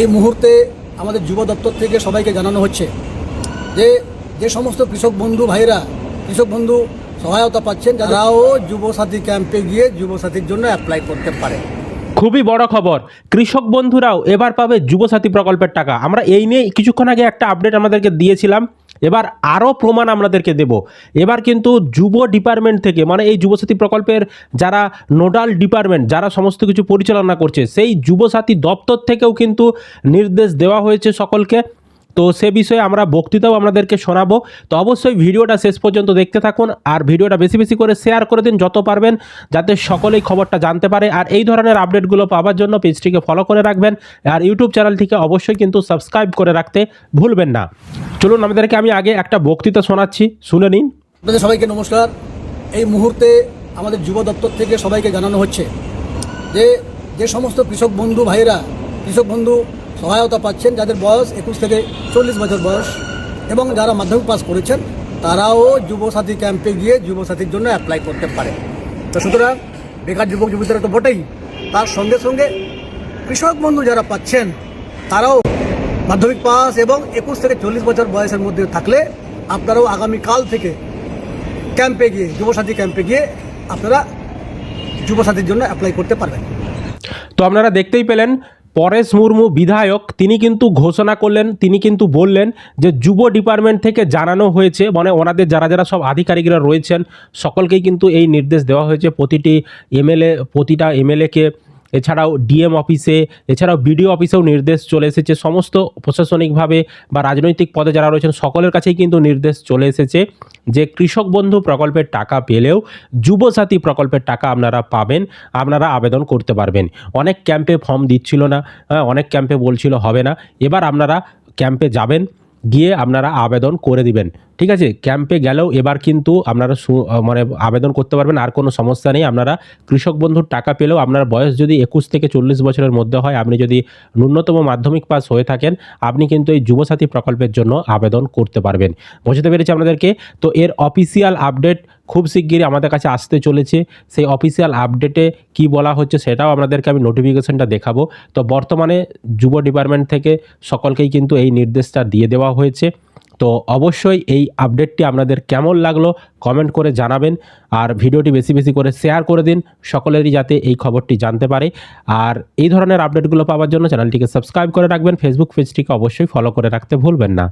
এই মুহূর্তে আমাদের যুব দপ্তর থেকে সবাইকে জানানো হচ্ছে যে যে সমস্ত কৃষক বন্ধু ভাইরা কৃষক বন্ধু সহায়তা পাচ্ছেন যারাও যুবসাথী ক্যাম্পে গিয়ে যুবসাথীর জন্য অ্যাপ্লাই করতে পারে। খুবই বড় খবর। কৃষক বন্ধুরাও এবার পাবে যুবসাথী প্রকল্পের টাকা। আমরা এই নিয়ে কিছুক্ষণ আগে একটা আপডেট আমাদেরকে দিয়েছিলাম। এবার আরও প্রমাণ আপনাদেরকে দেব। এবার কিন্তু যুব ডিপার্টমেন্ট থেকে মানে এই যুবসাথী প্রকল্পের যারা নোডাল ডিপার্টমেন্ট, যারা সমস্ত কিছু পরিচালনা করছে, সেই যুবসাথী দপ্তর থেকেও কিন্তু নির্দেশ দেওয়া হয়েছে সকলকে। তো সে বিষয়ে আমরা বক্তৃতাও আপনাদেরকে শোনাবো। তো অবশ্যই ভিডিওটা শেষ পর্যন্ত দেখতে থাকুন আর ভিডিওটা বেশি বেশি করে শেয়ার করে দিন যত পারবেন, যাতে সকলেই খবরটা জানতে পারে। আর এই ধরনের আপডেটগুলো পাওয়ার জন্য পেজটিকে ফলো করে রাখবেন। আর ইউটিউব চ্যানেলটিকে অবশ্যই কিন্তু সাবস্ক্রাইব করে রাখতে ভুলবেন না। চলুন আমাদেরকে আমি আগে একটা বক্তৃতা শোনাচ্ছি, শুনে নিন। আপনাদের সবাইকে নমস্কার। এই মুহূর্তে আমাদের যুব দপ্তর থেকে সবাইকে জানানো হচ্ছে যে যে সমস্ত কৃষক বন্ধু ভাইরা কৃষক বন্ধু সহায়তা পাচ্ছেন, যাদের বয়স একুশ থেকে চল্লিশ বছর বয়স, এবং যারা মাধ্যমিক পাস করেছেন, তারাও যুবসাথী ক্যাম্পে গিয়ে যুবসাথীর জন্য অ্যাপ্লাই করতে পারে। তো সুতরাং বেকার যুবক যুবতীরা তো বটেই। তার সঙ্গে সঙ্গে কৃষক বন্ধু যারা পাচ্ছেন, তারাও মাধ্যমিক পাস এবং একুশ থেকে চল্লিশ বছর বয়সের মধ্যে থাকলে আপনারাও আগামীকাল থেকে ক্যাম্পে গিয়ে, যুবসাথী ক্যাম্পে গিয়ে আপনারা যুবসাথীর জন্য অ্যাপ্লাই করতে পারবেন। তো আপনারা দেখতেই পেলেন, পরেশ মুর্মু বিধায়ক, তিনি কিন্তু ঘোষণা করলেন, তিনি কিন্তু বললেন যে যুব ডিপার্টমেন্ট থেকে জানানো হয়েছে মানে ওনাদের যারা যারা সব আধিকারিকরা রয়েছেন, সকলকেই কিন্তু এই নির্দেশ দেওয়া হয়েছে। প্রতিটি এমএলএ, প্রতিটা এমএলএকে এছাড়াও ডিএম অফিসে এছাড়াও বিডিও অফিসেও নির্দেশ চলে এসেছে। সমস্ত প্রশাসনিকভাবে বা রাজনৈতিক পদে যারা রয়েছেন সকলের কাছেই কিন্তু নির্দেশ চলে এসেছে যে কৃষক বন্ধু প্রকল্পের টাকা পেলেও যুবসাথী প্রকল্পের টাকা আপনারা পাবেন আপনারা আবেদন করতে পারবেন। অনেক ক্যাম্পে ফর্ম দিচ্ছিল না হ্যাঁ, অনেক ক্যাম্পে বলছিল হবে না। এবার আপনারা ক্যাম্পে যাবেন গিয়ে আপনারা আবেদন করে দিবেন। ঠিক আছে ক্যাম্পে গেলেও এবার কিন্তু আপনারা মানে আবেদন করতে পারবেন, আর কোনো সমস্যা নেই। আপনারা কৃষক বন্ধুর টাকা পেলেও আপনার বয়স যদি একুশ থেকে চল্লিশ বছরের মধ্যে হয়, আপনি যদি ন্যূনতম মাধ্যমিক পাস হয়ে থাকেন, আপনি কিন্তু এই যুবসাথী প্রকল্পের জন্য আবেদন করতে পারবেন। বুঝতে পেরেছি আপনাদেরকে? তো এর অফিসিয়াল আপডেট খুব শিগগিরই আমাদের কাছে আসতে চলেছে। সেই অফিসিয়াল আপডেটে কি বলা হচ্ছে সেটাও আপনাদেরকে আমি নোটিফিকেশনটা দেখাবো। তো বর্তমানে যুব ডিপার্টমেন্ট থেকে সকলকেই কিন্তু এই নির্দেশটা দিয়ে দেওয়া হয়েছে। তো অবশ্যই এই আপডেটটি আপনাদের কেমন লাগল কমেন্ট করে জানাবেন। আর ভিডিওটি বেশি বেশি করে শেয়ার করে দিন, সকলেরই যাতে এই খবরটি জানতে পারে। আর এই ধরনের আপডেটগুলো পাওয়ার জন্য চ্যানেলটিকে সাবস্ক্রাইব করে রাখবেন। ফেসবুক পেজটিকে অবশ্যই ফলো করে রাখতে ভুলবেন না।